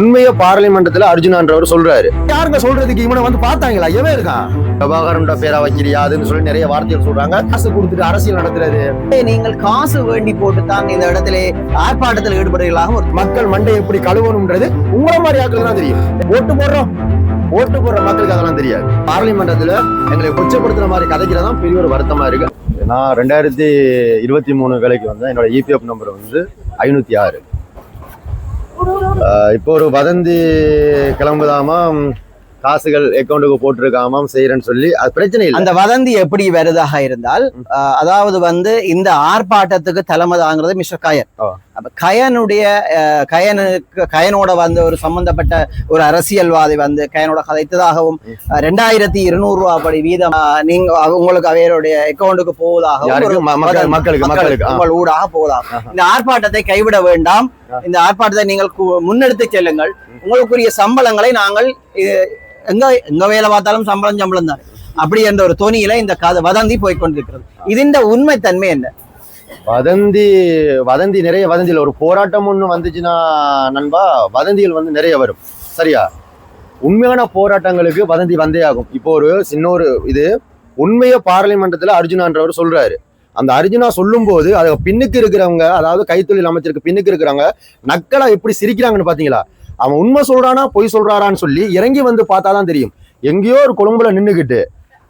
உண்மைய பார்லிமெண்டத்துல அர்ஜுனான்றவர் சொல்றாரு. யாருங்க சொல்றதுக்கு இவனை வந்து பார்த்தாங்களா? எவன் இருக்கான் பிரபாகரன் பேரா வைக்கிறியா அதுன்னு சொல்லி நிறைய வார்த்தைகள் சொல்றாங்க. காசு கொடுத்துட்டு அரசியல் நடத்துறது. நீங்கள் காசு வேண்டி போட்டு தான் இந்த இடத்திலே ஆர்ப்பாட்டத்தில் ஈடுபடுவீர்களாக ஒரு மக்கள் மண்டை எப்படி கழுவணும்ன்றது உங்கள மாதிரி ஆட்கள் தான் தெரியும். ஓட்டு போடுறோம். ஓட்டு போடுற மக்களுக்கு அதெல்லாம் தெரியாது. பார்லிமெண்டத்துல எங்களை கொச்சப்படுத்துற மாதிரி கதைக்கிறதான் பெரிய ஒரு வருத்தமா இருக்கு. நான் ரெண்டாயிரத்தி இருபத்தி மூணு வேலைக்கு வந்தேன். என்னோட இபிஎஃப் நம்பர் வந்து ஐநூத்தி ஆறு. இப்போ ஒரு வதந்தி கிளம்புதாமா ம், காசுகள் அக்கௌண்ட்டுக்கு போட்டிருக்காமாம் செய்யறேன்னு சொல்லி அது பிரச்சனை இல்லை. அந்த வதந்தி எப்படி வருதாக இருந்தால் அதாவது வந்து இந்த ஆர்ப்பாட்டத்துக்கு தலைமை தாங்கிறது மிஸ்டர் கயன். அப்ப கயனுடைய கயனுக்கு கயனோட வந்து ஒரு சம்பந்தப்பட்ட ஒரு அரசியல்வாதி வந்து கயனோட கதைத்ததாகவும் ரெண்டாயிரத்தி இருநூறு ரூபாய் படி வீதம் நீங்க உங்களுக்கு அவருடைய அக்கௌண்ட்டுக்கு போவதாகவும். மக்களுக்கு மக்களுக்கு ஊடாக போவதாகும் இந்த ஆர்ப்பாட்டத்தை கைவிட வேண்டாம். இந்த ஆர்ப்பாட்டத்தை நீங்கள் முன்னெடுத்து செல்லுங்கள். உங்களுக்குரிய சம்பளங்களை நாங்கள் எங்க எங்க வேலை பார்த்தாலும் சம்பளம் சம்பளம் தான். அப்படி என்ற ஒரு தொனியில இந்த கதை வதந்தி போய்க்கொண்டிருக்கிறது இதுஇந்த உண்மை தன்மை என்ன? வதந்தி வதந்தி நிறைய வதந்தியில் ஒரு போராட்டம் ஒன்று வந்துச்சுன்னா நண்பா வதந்திகள் வந்து நிறைய வரும். சரியா? உண்மையான போராட்டங்களுக்கு வதந்தி வந்தே ஆகும். இப்போ ஒரு சின்ன ஒரு இது உண்மைய பார்லிமெண்டத்துல அர்ஜுனான்றவர் சொல்றாரு. அந்த அர்ஜுனா சொல்லும்போது அது பின்னுக்கு இருக்கிறவங்க அதாவது கைத்தொழில் அமைச்சருக்கு பின்னுக்கு இருக்கிறவங்க நக்கலா எப்படி சிரிக்கிறாங்கன்னு பாத்தீங்களா? அவன் உண்மை சொல்றானா பொய் சொல்றாரான்னு சொல்லி இறங்கி வந்து பார்த்தாதான் தெரியும். எங்கேயோ ஒரு கொழும்புல நின்றுக்கிட்டு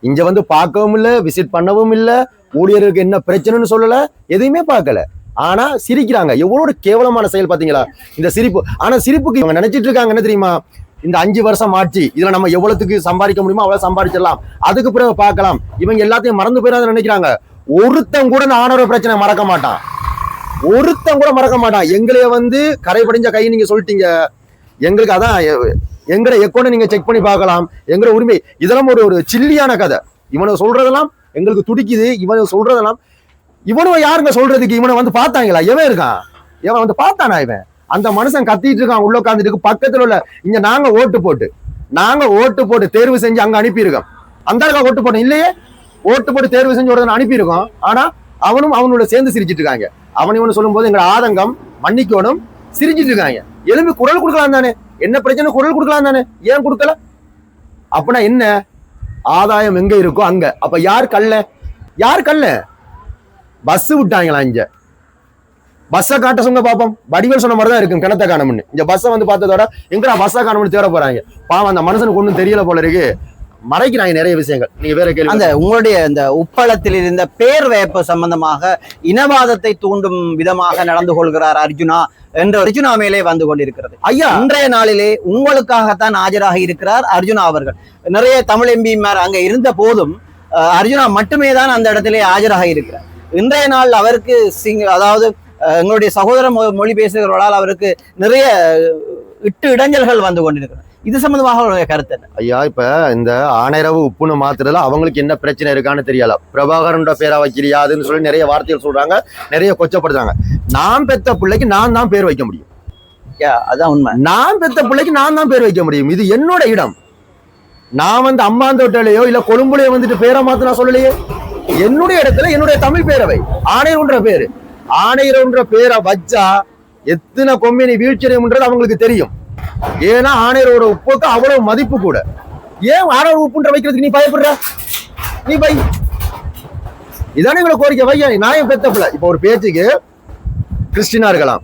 இங்க வந்து பார்க்கவும் இல்லை விசிட் பண்ணவும் இல்லை ஊழியர்களுக்கு என்ன பிரச்சனைன்னு சொல்லல எதையுமே பார்க்கல. ஆனா சிரிக்கிறாங்க. எவ்வளோ ஒரு கேவலமான செயல் பாத்தீங்களா? இந்த சிரிப்பு. ஆனா சிரிப்புக்கு இவங்க நினைச்சிட்டு இருக்காங்க என்ன தெரியுமா? இந்த அஞ்சு வருஷம் ஆட்சி இதுல நம்ம எவ்வளவுக்கு சம்பாதிக்க முடியுமோ அவ்வளவு சம்பாதிச்சிடலாம். அதுக்கு பிறகு பார்க்கலாம். இவங்க எல்லாத்தையும் மறந்து போயிடாத நினைக்கிறாங்க. ஒருத்தன் கூட இந்த ஆணவ பிரச்சனை மறக்க மாட்டான். ஒருத்தன் கூட மறக்க மாட்டான். எங்களைய வந்து கரை படிஞ்ச கை நீங்க சொல்லிட்டீங்க. எங்களுக்கு அதான் எங்கட எக்கோனை நீங்க செக் பண்ணி பார்க்கலாம். எங்கட உரிமை. இதெல்லாம் ஒரு ஒரு சில்லியான கதை. இவனை சொல்றதெல்லாம் எங்களுக்கு துடிக்குது. இவனை சொல்றதெல்லாம் இவனும் யாருங்க சொல்றதுக்கு? இவனை வந்து பார்த்தாங்களா? எவன் இருக்கான். இவன் வந்து பார்த்தானா இவன்? அந்த மனுஷன் கத்திட்டு இருக்கான் உள்ள உட்காந்துட்டு பக்கத்துல உள்ள இங்க நாங்க ஓட்டு போட்டு நாங்க ஓட்டு போட்டு தேர்வு செஞ்சு அங்க அனுப்பியிருக்கோம். அந்த ஓட்டு போட்டோம். இல்லையே? ஓட்டு போட்டு தேர்வு செஞ்சு ஒருத்தன் அனுப்பியிருக்கோம். ஆனா அவனும் அவனோட சேர்ந்து சிரிச்சிட்டு இருக்காங்க. அவன் இவனு சொல்லும்போது எங்களை ஆதங்கம் மன்னிக்கணும் சிரிச்சிட்டு இருக்காங்க. எலும்பி குரல் கொடுக்கலாம் தானே? என்ன பிரச்சனை? குரல் கொடுக்கலாம் தானே? ஏன் கொடுக்கல? அப்படின்னா என்ன? ஆதாயம் எங்க இருக்கோ அங்க. அப்ப யார் கல்ல? யார் கல்ல? பஸ் விட்டாங்களா இங்க? பஸ்ஸை காட்ட சொங்க பாப்போம். வடிவேல் சொன்ன மாதிரி தான் இருக்கும். கிணத்த காணம்னு இந்த பஸ்ஸை வந்து பார்த்ததோட எங்கடா பஸ்ஸை காணமுன்னு தேட போறாங்க. பாவம் அந்த மனுஷனுக்கு ஒன்றும் தெரியல போல இருக்கு. மறைக்கிறாங்க நிறைய விஷயங்கள். நீங்க வேற கேள்வி அந்த உங்களுடைய இந்த உப்பளத்தில் இருந்த பேர் வேப்ப சம்பந்தமாக இனவாதத்தை தூண்டும் விதமாக நடந்து கொள்கிறார் அர்ஜுனா என்ற அர்ஜுனா மேலே வந்து கொண்டிருக்கிறது. ஐயா! இன்றைய நாளிலே உங்களுக்காகத்தான் ஆஜராக இருக்கிறார் அர்ஜுனா அவர்கள். நிறைய தமிழ் எம்பிமார் அங்க இருந்த போதும் அர்ஜுனா மட்டுமே தான் அந்த இடத்திலே ஆஜராக இருக்கிறார். இன்றைய நாள் அவருக்கு சிங் அதாவது எங்களுடைய சகோதர மொழி பேசுகிறவர்களால் அவருக்கு நிறைய இட்டு இடைஞ்சல்கள் வந்து கொண்டிருக்கிறது. இது சம்பந்தமாக உங்களுடைய கருத்து என்ன? ஐயா இப்ப இந்த ஆணையரவு உப்புன்னு மாத்துறதுல அவங்களுக்கு என்ன பிரச்சனை இருக்கான்னு தெரியல. பிரபாகரன் பேரா வைக்கிறியா அதுன்னு சொல்லி நிறைய வார்த்தைகள் சொல்றாங்க நிறைய கொச்சப்படுத்தாங்க நான் பெத்த பிள்ளைக்கு நான் தான் பேர் வைக்க முடியும். அதான் உண்மை. நான் பெத்த பிள்ளைக்கு நான் தான் பேர் வைக்க முடியும். இது என்னோட இடம். நான் வந்து அம்மாந்தோட்டையிலயோ இல்ல கொழும்புலயோ வந்துட்டு பேரை மாத்து நான் சொல்லலையே? என்னுடைய இடத்துல என்னுடைய தமிழ் பேரவை ஆணையர்ன்ற பேரு. ஆணையர்ன்ற பேரை வச்சா எத்தனை கொம்பினி வீழ்ச்சியடையும்ன்றது அவங்களுக்கு தெரியும். ஏன்னா ஆணையரோட உப்புக்கு அவ்வளவு மதிப்பு கூட. ஏன் ஆணையர் உப்புன்ற வைக்கிறதுக்கு நீ பயப்படுற? நீ பை. இதானே இவ்வளவு கோரிக்கை. வையா நான் என் பெத்த பிள்ளை இப்போ ஒரு பேச்சுக்கு கிறிஸ்டினா இருக்கலாம்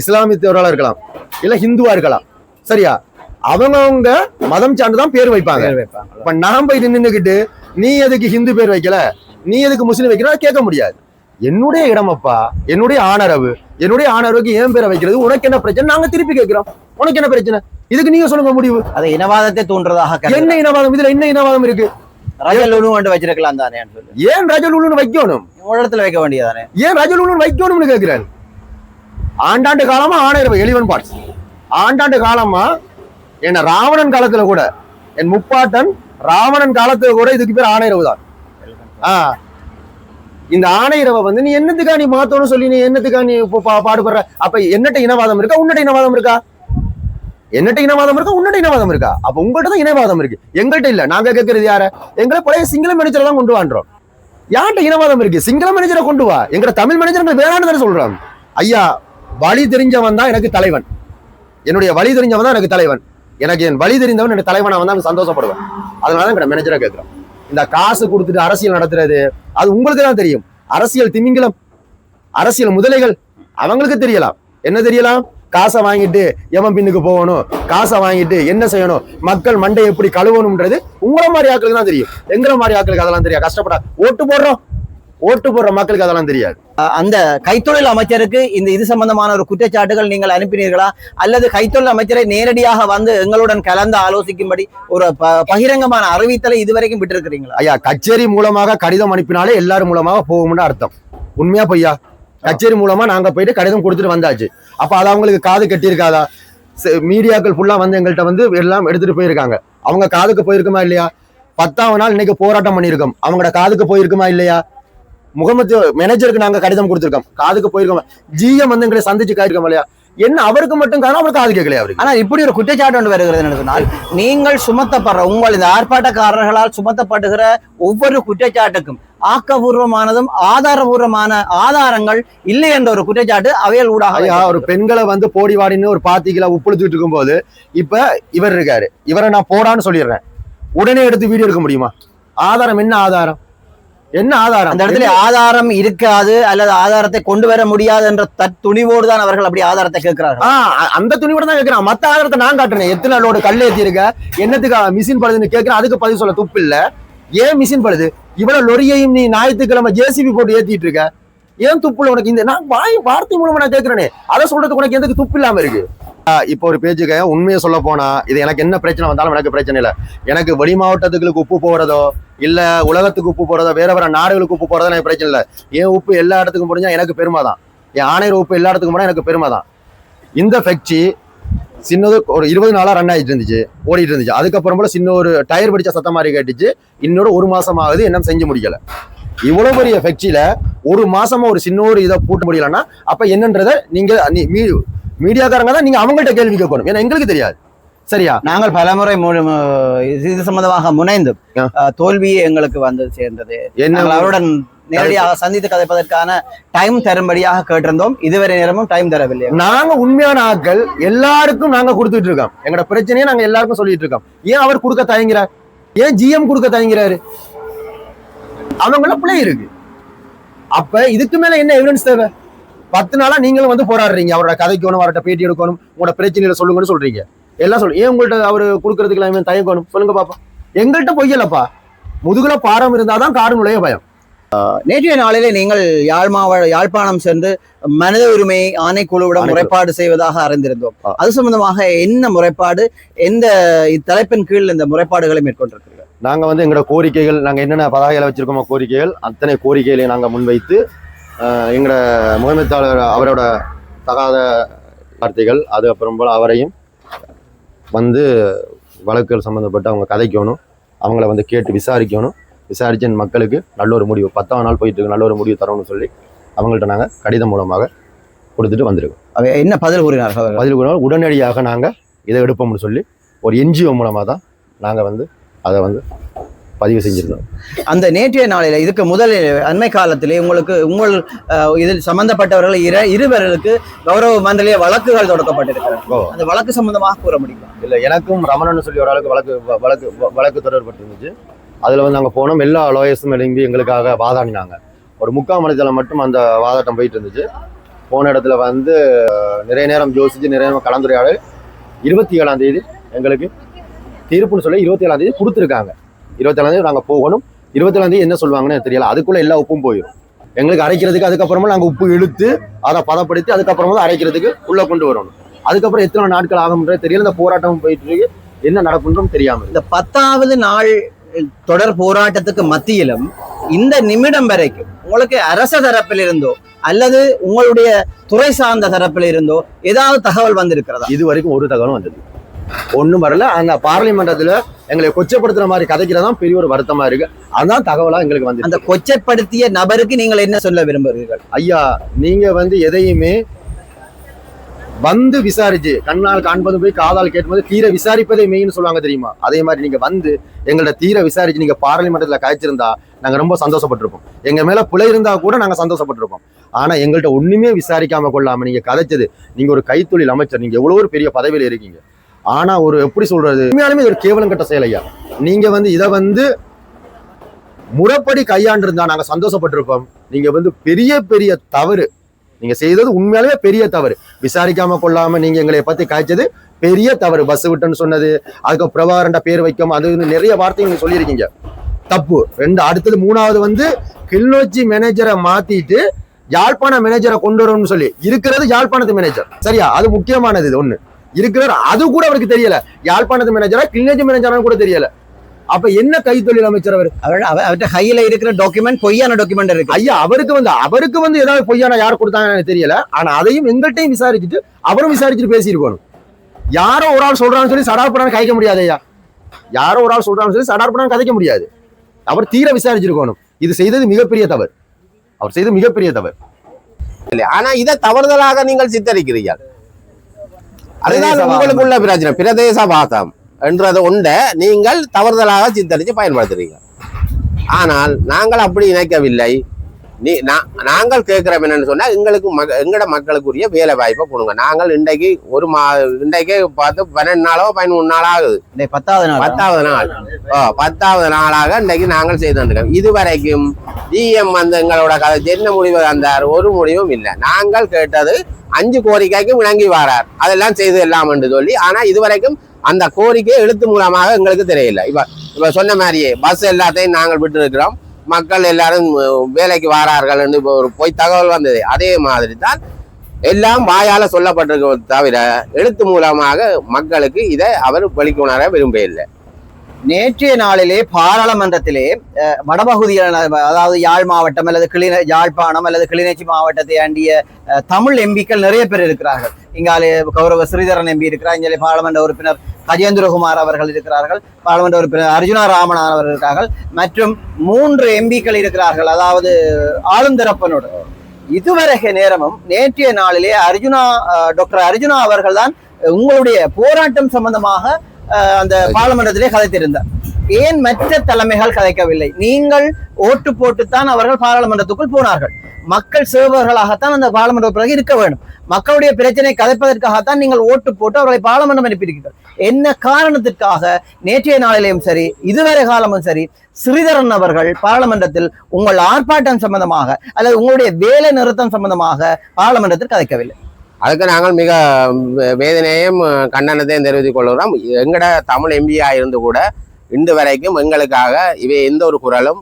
இஸ்லாமியத்தவர்களா இருக்கலாம் இல்ல ஹிந்துவா இருக்கலாம். சரியா? அவங்கவங்க மதம் சார்ந்துதான் பேர் வைப்பாங்க. இப்ப நான் போய் நின்னுக்கிட்டு நீ எதுக்கு ஹிந்து பேர் வைக்கல? நீ எதுக்கு முஸ்லீம் வைக்கிற கேட்க முடியாது. என்னுடைய இடமப்பா என்னுடைய ஆணரவு என்னுடைய ஆணரவுக்கு ஏன் பேரை வைக்கிறது? உனக்கு என்ன பிரச்சனை? நாங்க திருப்பி கேட்கிறோம். உனக்கு என்ன பிரச்சனை? இதுக்கு நீங்க சொல்லுங்க முடிவு. அதை இனவாதத்தை தூண்டுறதாக என்ன இனவாதம்? இதுல என்ன இனவாதம் இருக்கு? ரஜலுனு கொண்டு வச்சிருக்கலாம் தானே ஏன் ரஜலுன்னு வைக்கணும்? ஒரு இடத்துல வைக்க வேண்டியதானே? ஏன் ரஜலுன்னு வைக்கணும்னு கேட்கிறேன் ஆண்டாண்டு காலமா ஆணையரவு எலிவன் பார்ட்ஸ் ஆண்டாண்டு காலமா என்ன ராவணன் காலத்துல கூட என் முப்பாட்டன் ராவணன் காலத்துல கூட இதுக்கு பேர் ஆணையரவு தான். ஆ இந்த ஆணையரவை வந்து நீ என்னத்துக்கா நீ மாத்தணும்னு சொல்லி நீ என்னத்துக்கா நீ இப்போ பா- பாடுபடுற? அப்ப என்னட்ட இனவாதம் இருக்கா? உன்னட்ட இனவாதம் இருக்கா? என்னட்ட இனவாதம் இருக்கா? உன்னட்ட இனவாதம் இருக்கா? அப்ப உங்கள்ட்ட தான் இனவாதம் இருக்கு. எங்கள்கிட்ட இல்ல. நாங்க கேட்கறது யார? எங்களை பழைய சிங்கள மேனேஜரை தான் கொண்டு வான்றோம். யார்கிட்ட இனவாதம் இருக்கு? சிங்கள மேனேஜரை கொண்டு வா. எங்கட தமிழ் மேனேஜர் வேணான்னு தானே சொல்றாங்க. ஐயா வழி தெரிஞ்சவன் தான் எனக்கு தலைவன். என்னுடைய வழி தெரிஞ்சவன் தான் எனக்கு தலைவன். எனக்கு என் வழி தெரிந்தவன் எனக்கு தலைவனை வந்து தான் சந்தோஷப்படுவேன். அதனால தான் எங்க மேனேஜரா கேட்கிறோம் இந்த காசு கொடுத்துட்டு அரசியல் நடத்துறது அது உங்களுக்கு தான் தெரியும். அரசியல் திமிங்கலம் அரசியல் முதலைகள் அவங்களுக்கு தெரியலாம். என்ன தெரியலாம்? காசை வாங்கிட்டு எவன் பின்னுக்கு போகணும்? காசை வாங்கிட்டு என்ன செய்யணும்? மக்கள் மண்டை எப்படி கழுவணும்ன்றது உங்களை மாதிரி ஆட்களுக்கு தான் தெரியும். எங்களை மாதிரி ஆட்களுக்கு அதெல்லாம் தெரியாது. கஷ்டப்பட ஓட்டு போடுறோம். ஓட்டு போடுற மக்களுக்கு அதெல்லாம் தெரியாது. அந்த கைத்தொழில் அமைச்சருக்கு இந்த இது சம்பந்தமான ஒரு குற்றச்சாட்டுகள் நீங்கள் அனுப்பினீர்களா? அல்லது கைத்தொழில் அமைச்சரை நேரடியாக வந்து எங்களுடன் கலந்து ஆலோசிக்கும்படி ஒரு ப- பகிரங்கமான அறிவித்தலை இதுவரைக்கும் விட்டிருக்கிறீங்களா? ஐயா கச்சேரி மூலமாக கடிதம் அனுப்பினாலே எல்லாரும் மூலமாக போகும்னு அர்த்தம். உண்மையா பொய்யா? கச்சேரி மூலமா நாங்க போயிட்டு கடிதம் கொடுத்துட்டு வந்தாச்சு. அப்ப அது அவங்களுக்கு காது கட்டியிருக்காதா? மீடியாக்கள் ஃபுல்லா வந்து எங்கள்கிட்ட வந்து எல்லாம் எடுத்துட்டு போயிருக்காங்க. அவங்க காதுக்கு போயிருக்குமா இல்லையா? பத்தாவது நாள் இன்னைக்கு போராட்டம் பண்ணியிருக்கோம். அவங்களோட காதுக்கு போயிருக்குமா இல்லையா? முகமது மேனேஜருக்கு நாங்க கடிதம் கொடுத்துருக்கோம். காதுக்கு போயிருக்கோம். ஜிஎம் வந்து எங்களை சந்திச்சு காயிருக்கோம் இல்லையா? என்ன அவருக்கு மட்டும் காரணம் அவருக்கு காது கேட்கலையா அவருக்கு? ஆனா இப்படி ஒரு குற்றச்சாட்டு ஒன்று வருகிறது என்று சொன்னால் நீங்கள் சுமத்தப்படுற உங்கள் இந்த ஆர்ப்பாட்டக்காரர்களால் சுமத்தப்படுகிற ஒவ்வொரு குற்றச்சாட்டுக்கும் ஆக்கபூர்வமானதும் ஆதாரபூர்வமான ஆதாரங்கள் இல்லை என்ற ஒரு குற்றச்சாட்டு அவையல் ஊடாக ஒரு பெண்களை வந்து போடி வாடின்னு ஒரு பாத்திகளை உப்புழுத்துட்டு இருக்கும்போது இப்ப இவர் இருக்காரு. இவரை நான் போடான்னு சொல்லிடுறேன். உடனே எடுத்து வீடியோ எடுக்க முடியுமா? ஆதாரம் என்ன ஆதாரம்? என்ன ஆதாரம்? அந்த இடத்துல ஆதாரம் இருக்காது அல்லது ஆதாரத்தை கொண்டு வர முடியாது என்ற தத் துணிவோடு தான் அவர்கள் அப்படி ஆதாரத்தை கேட்கிறார்கள். அந்த துணியோட தான் கேட்கிறேன். மத்த ஆதாரத்தை நான் காட்டுறேன். எத்தனை லோடு கல் ஏத்தி இருக்க என்னத்துக்கு மிஷின் பழுதுன்னு கேட்கிறேன். அதுக்கு பதில் சொல்ல துப்பு இல்ல. ஏன் மிஷின் பழுது? இவ்வளவு லொரியையும் நீ ஞாயிற்றுக்கிழமை ஜேசிபி போட்டு ஏத்திட்டு இருக்க ஏன் துப்புல உனக்கு? இந்த நான் வாய் வார்த்தை மூலமா நான் கேட்கிறேனே. அதை சொல்றதுக்கு உனக்கு எதுக்கு துப்பு இல்லாம இருக்கு? இப்போ ஒரு பேஜுக்கு உண்மையை சொல்ல போனா இது எனக்கு என்ன பிரச்சனை வந்தாலும் எனக்கு பிரச்சனை இல்லை. எனக்கு வெளி மாவட்டத்துக்கு உப்பு போறதோ இல்ல உலகத்துக்கு உப்பு போறதோ வேற வேற நாடுகளுக்கு உப்பு போறதோ எனக்கு பிரச்சனை இல்லை. என் உப்பு எல்லா இடத்துக்கும் முடிஞ்சா எனக்கு பெருமை தான். என் ஆணையர் உப்பு எல்லா இடத்துக்கும் போனா எனக்கு பெருமை தான். இந்த ஃபேக்ட்ரி சின்னது ஒரு இருபது நாளா ரன் ஆயிட்டு இருந்துச்சு ஓடிட்டு இருந்துச்சு. அதுக்கப்புறம் போல சின்ன ஒரு டயர் பிடிச்ச சத்தம் மாதிரி கேட்டுச்சு. இன்னொரு ஒரு மாசம் ஆகுது என்ன செஞ்சு முடிக்கல. இவ்வளவு பெரிய ஃபேக்டரியில ஒரு மாசமா ஒரு சின்ன ஒரு இதை பூட்ட முடியலன்னா அப்ப என்னன்றத நீங்க மீடியாக்காரங்க தான் நீங்க அவங்கள்ட்ட கேள்வி கேட்கணும். ஏன்னா எங்களுக்கு தெரியாது. சரியா? நாங்கள் பலமுறை இது சம்பந்தமாக. அஹ், தோல்வியே எங்களுக்கு வந்து சேர்ந்தது. நாங்கள் அவருடன் நேரடியாக சந்தித்து கதைப்பதற்கான டைம் தரும்படியாக கேட்டிருந்தோம். இதுவரை நேரமும் டைம் தரவில்லை. நாங்க உண்மையான ஆட்கள் எல்லாருக்கும் நாங்க கொடுத்துட்டு இருக்கோம். எங்களோட பிரச்சனையை நாங்க எல்லாருக்கும் சொல்லிட்டு இருக்கோம். ஏன் அவர் கொடுக்க தயங்குறார்? ஏன் ஜிஎம் கொடுக்க தயங்குறாரு? அவங்கள பிள்ளை இருக்கு. அப்ப இதுக்கு மேல என்ன எவிடன்ஸ் தேவை? பத்து நாளா நீங்களும் வந்து போராடுறீங்க. அவரோட கதைக்கணும் அவர்கிட்ட பேட்டி எடுக்கணும் உங்களோட பிரச்சனையில சொல்லுங்கன்னு சொல்றீங்க. எல்லாம் சொல்லு. ஏன் உங்கள்ட்ட அவர் கொடுக்கறதுக்கு எல்லாம் தயங்கணும் சொல்லுங்க பாப்பா. எங்கள்கிட்ட பொய்யலப்பா முதுகுல பாரம் இருந்தாதான் நுழைய பயம். நேற்றைய நாளிலே நீங்கள் யாழ் மாவட்ட யாழ்ப்பாணம் சென்று மனித உரிமை ஆணைக்குழுவிடம் ஆணைக்குழு. முறைப்பாடு செய்வதாக அறிந்திருந்தோம். அது சம்பந்தமாக என்ன முறைப்பாடு? எந்த தலைப்பின் கீழ் இந்த முறைப்பாடுகளை மேற்கொண்டிருக்கிறீர்கள்? நாங்க வந்து எங்களோட கோரிக்கைகள் நாங்க என்னென்ன பதாகைகளை வச்சிருக்கோமோ கோரிக்கைகள் அத்தனை கோரிக்கைகளையும் நாங்க முன்வைத்து எங்களோட முகமைத்தாளர் அவரோட தகாத வார்த்தைகள் அது அப்புறம் போல அவரையும் வந்து வழக்குகள் சம்மந்தப்பட்டு அவங்க கதைக்கணும் அவங்கள வந்து கேட்டு விசாரிக்கணும் விசாரிச்சு இந்த மக்களுக்கு நல்ல ஒரு முடிவு பத்தாம் நாள் போயிட்டு நல்ல ஒரு முடிவு தரணும்னு சொல்லி அவங்கள்ட்ட நாங்கள் கடிதம் மூலமாக கொடுத்துட்டு வந்திருக்கோம் அவை என்ன பதில் கூறினார்கள்? பதில் கூட உடனடியாக நாங்கள் இதை எடுப்போம்னு சொல்லி ஒரு என்ஜிஓ மூலமாக தான் நாங்கள் வந்து அதை வந்து பதிவு செஞ்சிருந்தோம். அந்த நேற்றைய நாளில இதுக்கு முதல் அண்மை காலத்திலே உங்களுக்கு உங்கள் இதில் சம்பந்தப்பட்டவர்கள் இர இருவர்களுக்கு கௌரவ மண்டலிய வழக்குகள் தொடுக்கப்பட்டிருக்கிறது. அந்த வழக்கு சம்பந்தமாக கூற முடியுமா? இல்லை எனக்கும் ரமணன் சொல்லி ஒரு ஆளுக்கு வழக்கு வழக்கு வழக்கு தொடர்பட்டு இருந்துச்சு அதில் வந்து நாங்கள் போனோம் எல்லா லாயர்ஸும் எழும்பி எங்களுக்காக வாதாடினாங்க. ஒரு முக்கால் மணித்தில் மட்டும் அந்த வாதாட்டம் போயிட்டு இருந்துச்சு போன இடத்துல வந்து நிறைய நேரம் யோசிச்சு நிறைய நேரம் கலந்துரையாடல் இருபத்தி ஏழாம் தேதி எங்களுக்கு தீர்ப்புன்னு சொல்லி இருபத்தி ஏழாம் தேதி கொடுத்துருக்காங்க. இருபத்தி ஏழாம் தேதி நாங்கள் போகணும். இருபத்தி ஏழாம் தேதி என்ன சொல்லுவாங்கன்னு தெரியல. அதுக்குள்ள எல்லா உப்பும் போயிடும் எங்களுக்கு அரைக்கிறதுக்கு அதுக்கப்புறமா நாங்கள் உப்பு இழுத்து அதை பதப்படுத்தி அதுக்கப்புறமா தான் அரைக்கிறதுக்கு உள்ள கொண்டு வரணும். அதுக்கப்புறம் எத்தனை நாட்கள் ஆகும்ன்றது தெரியல. இந்த போராட்டம் போயிட்டு இருக்கு. என்ன நடக்குன்றும் தெரியாம. இருக்கு. இந்த பத்தாவது நாள் தொடர் போராட்டத்துக்கு மத்தியிலும் இந்த நிமிடம் வரைக்கும் உங்களுக்கு அரச தரப்பில் இருந்தோ அல்லது உங்களுடைய துறை சார்ந்த தரப்பில் இருந்தோ ஏதாவது தகவல் வந்திருக்கிறதா? இது வரைக்கும் ஒரு தகவலும் வந்தது ஒண்ணும் வரல. அந்த பார்லிமெண்டத்துல எங்களை கொச்சப்படுத்துற மாதிரி கதைக்கிறதான் பெரிய ஒரு வருத்தமா இருக்கு. அதான் தகவலா எங்களுக்கு வந்து அந்த கொச்சைப்படுத்திய நபருக்கு நீங்கள் என்ன சொல்ல விரும்புகிறீர்கள்? ஐயா நீங்க வந்து எதையுமே வந்து விசாரிச்சு கண்ணால் காண்பது போய் காதால் கேட்பது தீர விசாரிப்பதே மெயின் சொல்லுவாங்க தெரியுமா? அதே மாதிரி நீங்க வந்து எங்கள்ட்ட தீர விசாரிச்சு நீங்க பார்லிமெண்ட்ல காய்ச்சிருந்தா நாங்க ரொம்ப சந்தோஷப்பட்டிருப்போம். எங்க மேல பிழை இருந்தா கூட நாங்க சந்தோஷப்பட்டிருப்போம். ஆனா எங்கள்கிட்ட ஒண்ணுமே விசாரிக்காம கொள்ளாம நீங்க கதைச்சது நீங்க ஒரு கைத்தொழில் அமைச்சர் நீங்க எவ்வளவு ஒரு பெரிய பதவியில இருக்கீங்க. ஆனா ஒரு எப்படி சொல்றது? உண்மையாலுமே இது ஒரு கேவலம் கட்ட செயல் ஐயா. நீங்க வந்து இதை வந்து முறைப்படி கையாண்டிருந்தா நாங்க சந்தோஷப்பட்டிருப்போம் நீங்க வந்து பெரிய பெரிய தவறு. நீங்க செய்தது உண்மையாலுமே பெரிய தவறு. விசாரிக்காம கொள்ளாம நீங்க எங்களை பத்தி காய்ச்சது பெரிய தவறு. பஸ் விட்டுன்னு சொன்னது அதுக்கு பிரபாகரண்ட பேர் வைக்கும் அது நிறைய வார்த்தைகள் நீங்க சொல்லியிருக்கீங்க. தப்பு. ரெண்டு அடுத்தது மூணாவது வந்து கிளிநொச்சி மேனேஜரை மாத்திட்டு யாழ்ப்பாண மேனேஜரை கொண்டு வரணும்னு சொல்லி. இருக்கிறது யாழ்ப்பாணத்து மேனேஜர் சரியா? அது முக்கியமானது இது ஒண்ணு. இருக்கிற அது கூட அவருக்கு தெரியல. யாழ்ப்பாணத்து மேனேஜரா கிளிநொச்சி மேனேஜரா கூட தெரியல. அப்ப என்ன கைத்தொழில் அமைச்சர் அவர்? அவர் அவ- அவர்ட்ட கையில இருக்கிற டாக்குமெண்ட் பொய்யான டாக்குமெண்ட் இருக்கு. ஐயா அவருக்கு வந்து அவருக்கு வந்து ஏதாவது பொய்யான யார் கொடுத்தாங்கன்னு தெரியல. ஆனா அதையும் எங்கள்கிட்டயும் விசாரிச்சுட்டு அவரும் விசாரிச்சுட்டு பேசியிருக்கணும். யாரோ ஒரு ஆள் சொல்றான்னு சொல்லி சடார்படான்னு கதைக்க முடியாது ஐயா. யாரோ ஒரு ஆள் சொல்றான்னு சொல்லி சடார்படான்னு கதைக்க முடியாது. அவர் தீர விசாரிச்சிருக்கணும். இது செய்தது மிகப்பெரிய தவறு. அவர் செய்தது மிகப்பெரிய தவறு. ஆனா இதை தவறுதலாக நீங்கள் சித்தரிக்கிறீர்கள். அதுதான். உங்களுக்குள்ள பிரச்சனை பிரதேசவாதம் என்றது ஒன்றை நீங்கள் தவறுதலாக சித்தரித்து பயன்படுத்துறீங்க. ஆனால் நாங்கள் அப்படி நினைக்கவில்லை நீ நா- நாங்கள் கேட்கிறோம் என்னன்னு சொன்னா எங்களுக்கு மக எங்கட மக்களுக்குரிய வேலை வாய்ப்பை கொடுங்க. நாங்கள் இன்றைக்கு ஒரு மா இன்றைக்கு பார்த்து பன்னெண்டு நாளோ பதிமூணு நாள் ஆகுது. பத்தாவது நாள்? பத்தாவது நாள். ஓ பத்தாவது நாளாக இன்றைக்கு நாங்கள் செய்து வந்திருக்கோம். இதுவரைக்கும் டிஎம் வந்து எங்களோட கதை என்ன முடிவு தந்தார்? ஒரு முடிவும் இல்லை. நாங்கள் கேட்டது அஞ்சு கோரிக்கைக்கும் இணங்கி வாரார். அதெல்லாம் செய்து எல்லாம் என்று சொல்லி ஆனா இதுவரைக்கும் அந்த கோரிக்கை எழுத்து மூலமாக எங்களுக்கு தெரியல. இப்ப இப்ப சொன்ன மாதிரியே பஸ் எல்லாத்தையும் நாங்கள் விட்டு இருக்கிறோம் மக்கள் எல்லாரும் வேலைக்கு வாரார்கள் என்று ஒரு போய் தகவல் வந்தது. அதே மாதிரி தான் எல்லாம் வாயால் சொல்லப்பட்டிருக்க தவிர எழுத்து மூலமாக மக்களுக்கு இதை அவர் வெளிக்கொணர விரும்பவில்லை. நேற்றைய நாளிலே பாராளுமன்றத்திலே அஹ், வடபகுதியான அதாவது யாழ் மாவட்டம் அல்லது கிளிந யாழ்ப்பாணம் அல்லது கிளிநொச்சி மாவட்டத்தை ஆண்டிய தமிழ் எம்பிக்கள் நிறைய பேர் இருக்கிறார்கள். இங்காலே கௌரவ ஸ்ரீதரன் எம்பி இருக்கிறார் இங்கே பாராளுமன்ற உறுப்பினர் கஜேந்திரகுமார் அவர்கள் இருக்கிறார்கள் பாராளுமன்ற உறுப்பினர் அர்ஜுனா ராமனார் அவர்கள் இருக்கிறார்கள் மற்றும் மூன்று எம்பிக்கள் இருக்கிறார்கள் அதாவது ஆளுந்தரப்பனோடு. இதுவரை நேரமும் நேற்றைய நாளிலே அர்ஜுனா டாக்டர் அர்ஜுனா அவர்கள் தான் உங்களுடைய போராட்டம் சம்பந்தமாக அந்த பார்லமெண்டத்திலே கதைத்திருந்தார். ஏன் மற்ற தலைமைகள் கதைக்கவில்லை? நீங்கள் ஓட்டு போட்டுத்தான் அவர்கள் பாராளுமன்றத்துக்குள் போனார்கள். மக்கள் சேவகர்களாகத்தான் அந்த பாராளுமன்ற பிறகு இருக்க வேண்டும். மக்களுடைய பிரச்சனை கதைப்பதற்காகத்தான் நீங்கள் ஓட்டு போட்டு அவர்களை பாராளுமன்றம் அனுப்பியிருக்கிறீர்கள். என்ன காரணத்திற்காக நேற்றைய நாளிலேயும் சரி இதுவரை காலமும் சரி ஸ்ரீதரன் அவர்கள் பாராளுமன்றத்தில் உங்கள் ஆர்ப்பாட்டம் சம்பந்தமாக அல்லது உங்களுடைய வேலை நிறுத்தம் சம்பந்தமாக பாராளுமன்றத்தில் கதைக்கவில்லை. அதுக்கு நாங்கள் மிக வேதனையும் கண்டனத்தையும் தெரிவித்துக் கொள்கிறோம். எங்கட தமிழ் எம்பியா இருந்து கூட இன்று வரைக்கும் எங்களுக்காக இவை எந்த ஒரு குரலும்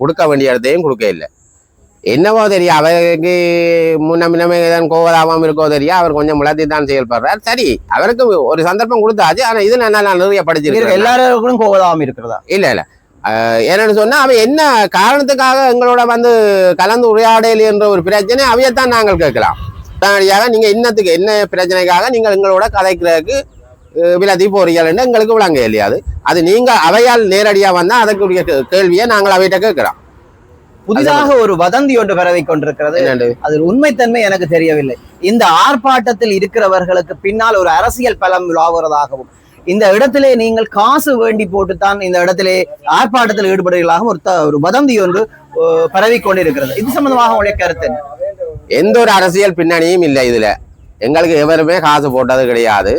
கொடுக்க வேண்டிய இடத்தையும் கொடுக்க இல்லை. என்னவோ தெரியும் அவருக்கு முன்ன முன்னமே கோவதாபம் இருக்கோ தெரியும் அவர் கொஞ்சம் முளத்தி தான் செயல்படுறார். சரி அவருக்கு ஒரு சந்தர்ப்பம் கொடுத்தாச்சு ஆனா இது நான் நான் நிறைய படிச்சிருக்கேன் எல்லாருக்கும் கோவதாமம் இருக்கிறதா? இல்ல இல்ல. என்னன்னு சொன்னா அவ என்ன காரணத்துக்காக எங்களோட வந்து கலந்து உரையாடல் என்ற ஒரு பிரச்சனை அவையத்தான் நாங்கள் கேட்கலாம். உடனடியாக நீங்க என்னத்துக்கு என்ன பிரச்சனைக்காக நீங்கள் எங்களோட கதைக்கிறதுக்கு அஹ், விலத்தி போறீங்கன்னு எங்களுக்கு விளங்க இல்லையாது. அது நீங்க அவையால் நேரடியா வந்தா அதற்குரிய கேள்வியை நாங்கள் அவையிட்ட கேட்கிறோம் புதிதாக ஒரு வதந்தி ஒன்று பரவி கொண்டிருக்கிறது. அதில் உண்மைத்தன்மை எனக்கு தெரியவில்லை. இந்த ஆர்ப்பாட்டத்தில் இருக்கிறவர்களுக்கு பின்னால் ஒரு அரசியல் பலம் விழாவுறதாகவும் இந்த இடத்திலே நீங்கள் காசு வேண்டி போட்டுத்தான் இந்த இடத்திலே ஆர்ப்பாட்டத்தில் ஈடுபடுவீர்களாகவும் ஒரு ஒரு வதந்தி ஒன்று பரவி கொண்டிருக்கிறது. இது சம்பந்தமாக உங்களுடைய கருத்து என்ன? எந்த ஒரு அரசியல் பின்னணியும் இல்லை இதில். எங்களுக்கு எவருமே காசு போட்டது கிடையாது.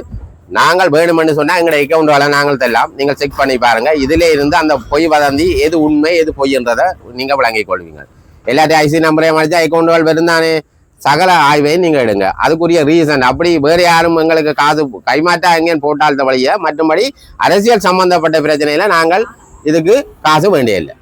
நாங்கள் வேணுமென்னு சொன்னால் எங்களுடைய அக்கௌண்ட் வேலை நாங்கள் தரலாம். நீங்கள் செக் பண்ணி பாருங்கள் இதில் இருந்து அந்த பொய் வதந்தி எது உண்மை எது பொய்ன்றதை நீங்கள் விளங்கிக் கொள்வீங்க. எல்லாத்தையும் ஐசி நம்பரையும் அடிச்சா அக்கௌண்ட் வருந்தானே சகல ஆய்வையும் நீங்கள் எடுங்க. அதுக்குரிய ரீசன் அப்படி வேறு யாரும் எங்களுக்கு காசு கைமாற்றா எங்கேயும் போட்டால் வழிய மற்றும்படி அரசியல் சம்பந்தப்பட்ட பிரச்சனையில் நாங்கள் இதுக்கு காசு வேண்டியதில்லை.